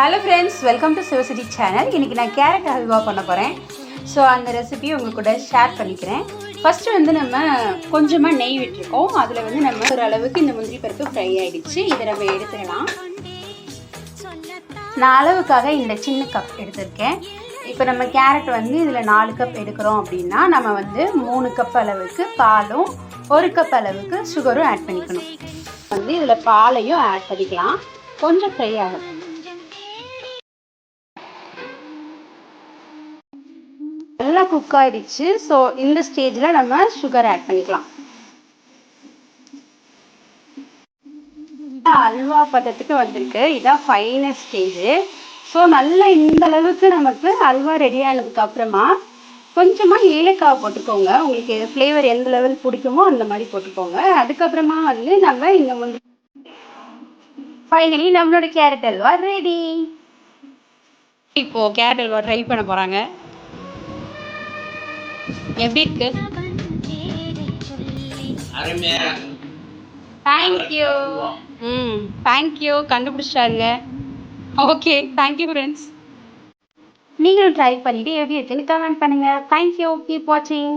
Hello friends welcome to Sivacity channel இன்றைக்கி நான் carrot halwa பண்ண போகிறேன் ஸோ அந்த ரெசிபியை உங்கள் கூட ஷேர் பண்ணிக்கிறேன். ஃபஸ்ட்டு வந்து நம்ம கொஞ்சமாக நெய் விட்டுருக்கோம். அதில் வந்து நம்ம ஒரு அளவுக்கு இந்த முந்திரி பருப்பு ஃப்ரை ஆகிடுச்சு இதை நம்ம எடுத்துக்கலாம் நான் அளவுக்காக இந்த சின்ன கப் எடுத்திருக்கேன். இப்போ நம்ம கேரட் வந்து இதில் நாலு கப் எடுக்கிறோம் அப்படின்னா நம்ம வந்து மூணு கப் அளவுக்கு பாலும் ஒரு கப் அளவுக்கு சுகரும் ஆட் பண்ணிக்கணும். வந்து இதில் பாலையும் ஆட் பண்ணிக்கலாம். கொஞ்சம் ஃப்ரை ஆகும் நல்லா குக் ஆயிடுச்சு. ஸோ இந்த ஸ்டேஜில் நம்ம சுகர் ஆட் பண்ணிக்கலாம். அல்வா பதத்துக்கு வந்திருக்கு. இதான் ஃபைனல் ஸ்டேஜு ஸோ நல்லா இந்த அளவுக்கு நமக்கு அல்வா ரெடி ஆனதுக்கு அப்புறமா கொஞ்சமாக ஏலக்காய் போட்டுக்கோங்க. உங்களுக்கு ஃப்ளேவர் எந்த லெவல் பிடிக்குமோ அந்த மாதிரி போட்டுக்கோங்க. அதுக்கப்புறமா வந்து நம்ம இந்த முந்திரி ஃபைனலி நம்மளோட கேரட் அல்வா ரெடி இப்போ கேரட் அல்வா ட்ரை பண்ண போகிறாங்க எப்படி இருக்கு? தேங்க்யூ ம் தேங்க்யூ கண்டுபிடிச்சிட்டாங்க ஓகே தேங்க்யூ ஃப்ரெண்ட்ஸ் நீங்களும் ட்ரை பண்ணிவிட்டு எப்படி இருக்குன்னு கமெண்ட் பண்ணுங்கள் தேங்க்யூ கீப் வாட்சிங்